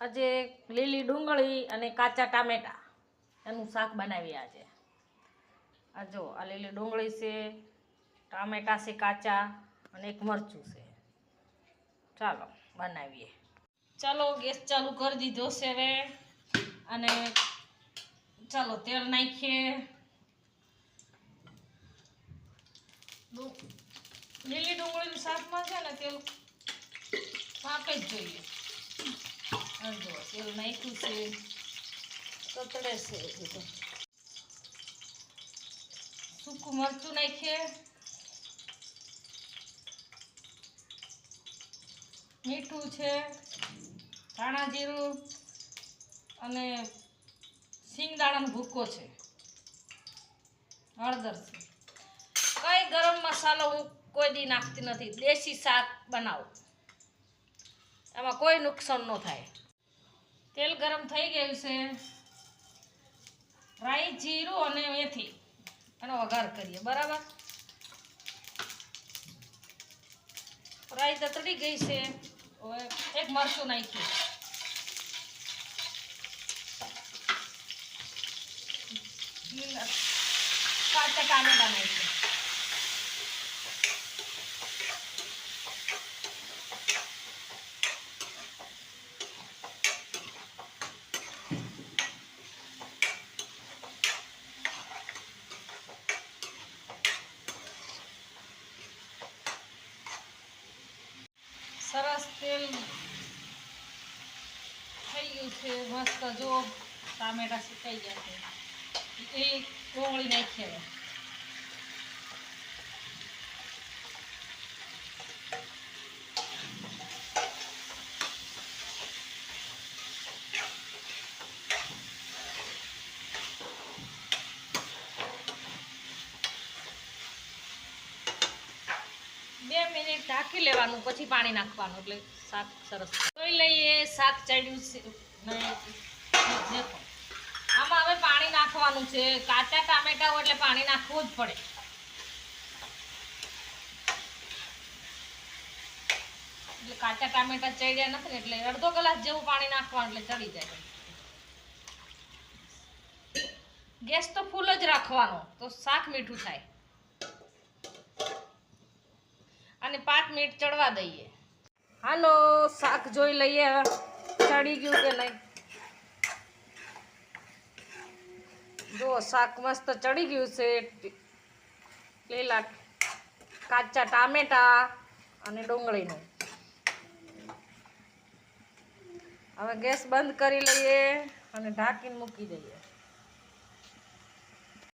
આજે લીલી ડુંગળી અને કાચા ટામેટા એનું શાક બનાવીએ આજે. આ જો, આ લીલી ડુંગળી છે, ટામેટા છે કાચા અને એક મરચું છે. ચાલો, બનાવીએ. ચાલો, ગેસ ચાલુ કરી દીધો છે હવે. અને ચાલો, તેલ નાખીએ. લીલી ડુંગળીનું શાકમાં છે ને તેલ પાકે જ જોઈએ. તેલ નાખ્યું છે તતડે છે તો સૂકું મરચું નાખીએ મીઠું છે ધાણા જીરું અને સિંગદાણાનો ભૂકો છે હળદર કઈ ગરમ મસાલો હું કોઈ દી નાખતી નથી. દેશી શાક બનાવું. એમાં કોઈ નુકસાન ન થાય. તેલ ગરમ થઈ ગયું છે. રાઈ જીરું અને મેથી એનો વઘાર કરીએ, બરાબર? રાઈ તતડી ગઈ છે. હવે એક મરચું નાખ્યું. કાચા ટામેટા નાખ્યા સરસ તેલ થઈ ગયું છે મસ્ત જો ટામેટા સુકાઈ ગયા છે એ ડુંગળી નાખી હવે બે મિનિટ ઢાંકી લેવાનું પછી પાણી નાખવાનું એટલે શાક સરસ. જોઈ લઈએ શાક ચડ્યું છે. નહીં, આમાં હવે પાણી નાખવાનું છે. કાચા ટામેટા હોય એટલે પાણી નાખવું જ પડે. એટલે કાચા ટામેટા ચડ્યા નથી ને એટલે અડધો કલાક જેવું પાણી નાખવાનું એટલે ચડી જાય. ગેસ તો ફૂલ જ રાખવાનો, તો શાક મીઠું થાય. અને પાંચ મિનિટ ચડવા દઈએ. હાલો, શાક જોઈ લઈએ. ચડી ગયું કે નહીં? જો શાક મસ્ત ચડી ગયું છે. લીલા કાચા ટામેટા અને ડુંગળીનું. હવે ગેસ બંધ કરી લઈએ અને ઢાંકીને મૂકી દઈએ.